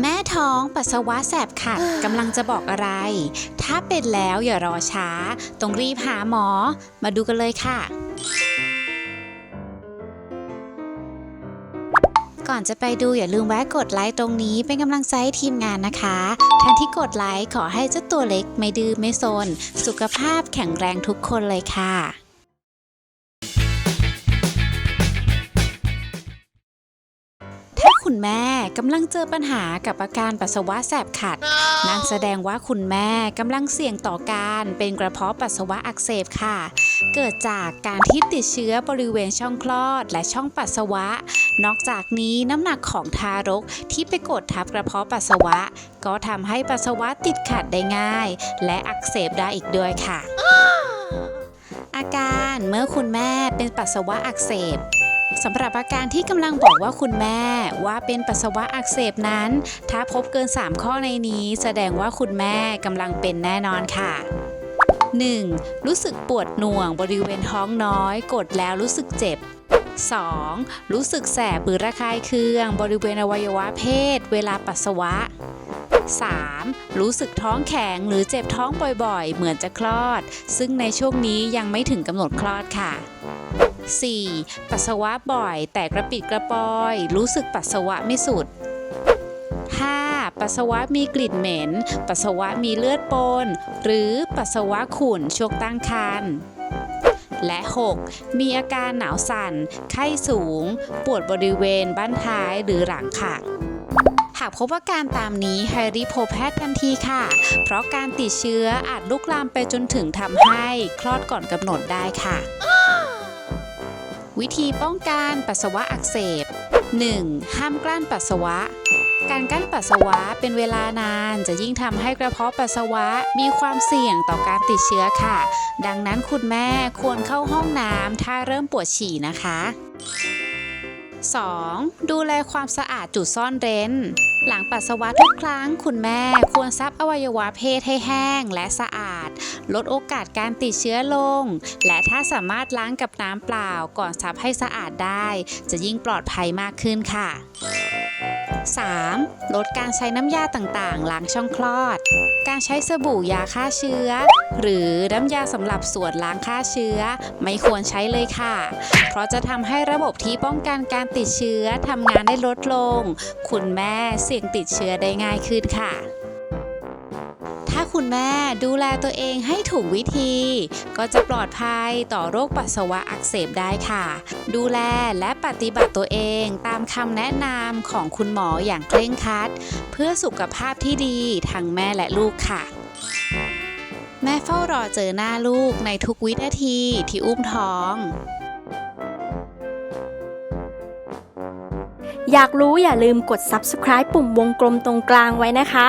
แม่ท้องปัสสาวะแสบขัดกำลังจะบอกอะไร ถ้าเป็นแล้วอย่ารอช้า ต้องรีบหาหมอ มาดูกันเลยค่ะ ก่อนจะไปดูอย่าลืมแวะกดไลค์ตรงนี้เป็นกำลังใจให้ทีมงานนะคะแทนที่กดไลค์ขอให้เจ้าตัวเล็กไม่ดื้อไม่โซนสุขภาพแข็งแรงทุกคนเลยค่ะ คุณแม่กำลังเจอปัญหากับอาการปัสสาวะแสบขัด นั่นแสดงว่าคุณแม่กำลังเสี่ยงต่อการเป็นกระเพาะปัสสาวะอักเสบค่ะ เกิดจากการที่ติดเชื้อบริเวณช่องคลอดและช่องปัสสาวะ นอกจากนี้น้ำหนักของทารกที่ไปกดทับกระเพาะปัสสาวะ ก็ทำให้ปัสสาวะติดขัดได้ง่าย และอักเสบได้อีกด้วยค่ะ อาการเมื่อคุณแม่เป็นปัสสาวะอักเสบ สำหรับอาการที่กำลังบอกว่าคุณแม่ว่าเป็นปัสสาวะอักเสบนั้น ถ้าพบเกิน 3 ข้อในนี้ แสดงว่าคุณแม่กำลังเป็นแน่นอนค่ะ 1. รู้สึกปวดหน่วงบริเวณท้องน้อย กดแล้วรู้สึกเจ็บ 2. รู้สึกแสบหรือระคายเคือง บริเวณอวัยวะเพศ เวลาปัสสาวะ 3. รู้สึกท้องแข็งหรือเจ็บท้องบ่อยๆ เหมือนจะคลอด ซึ่งในช่วงนี้ยังไม่ถึงกำหนดคลอดค่ะ 4. ปัสสาวะบ่อยแต่กระปิดกระปอย รู้สึกปัสสาวะไม่สุด 5. ปัสสาวะมีกลิ่นเหม็น ปัสสาวะมีเลือดปน หรือปัสสาวะขุ่นช่วงตั้งครรภ์และ 6. มีอาการหนาวสั่น ไข้สูง ปวดบริเวณบ้านท้ายหรือหลังค่ะากพบอาการตามนี้ให้รีบพบแพทย์ทันทีค่ะ เพราะการติดเชื้ออาจลุกลามไปจนถึงทำให้คลอดก่อนกำหนดได้ค่ะ วิธีป้องกันปัสสาวะอักเสบ 1. ห้ามกลั้นปัสสาวะ การกลั้นปัสสาวะเป็นเวลานานจะยิ่งทำให้กระเพาะปัสสาวะมีความเสี่ยงต่อการติดเชื้อค่ะ ดังนั้นคุณแม่ควรเข้าห้องน้ำถ้าเริ่มปวดฉี่นะคะ 2. ดูแลความสะอาดจุดซ่อนเร้น หลังปัสสาวะทุกครั้ง คุณแม่ควรซับอวัยวะเพศให้แห้งและสะอาด ลดโอกาสการติดเชื้อลง และถ้าสามารถล้างกับน้ำเปล่าก่อนซับให้สะอาดได้ จะยิ่งปลอดภัยมากขึ้นค่ะ 3. ลดการใช้น้ำยาต่างๆ ล้างช่องคลอด การใช้สบู่ยาฆ่าเชื้อ หรือน้ำยาสำหรับส่วนล้างฆ่าเชื้อ ไม่ควรใช้เลยค่ะ เพราะจะทำให้ระบบที่ป้องกันการติดเชื้อทำงานได้ลดลง คุณแม่เสี่ยงติดเชื้อได้ง่ายขึ้นค่ะ คุณแม่ดูแลตัวเองให้ถูกวิธี ก็จะปลอดภัยต่อโรคปัสสาวะอักเสบได้ค่ะ ดูแลและปฏิบัติตัวเองตามคำแนะนำของคุณหมออย่างเคร่งครัด เพื่อสุขภาพที่ดีทั้งแม่และลูกค่ะแม่เฝ้ารอเจอหน้าลูกในทุกวินาทีที่อุ้มท้อง อยากรู้อย่าลืมกด subscribe ปุ่มวงกลมตรงกลางไว้นะคะ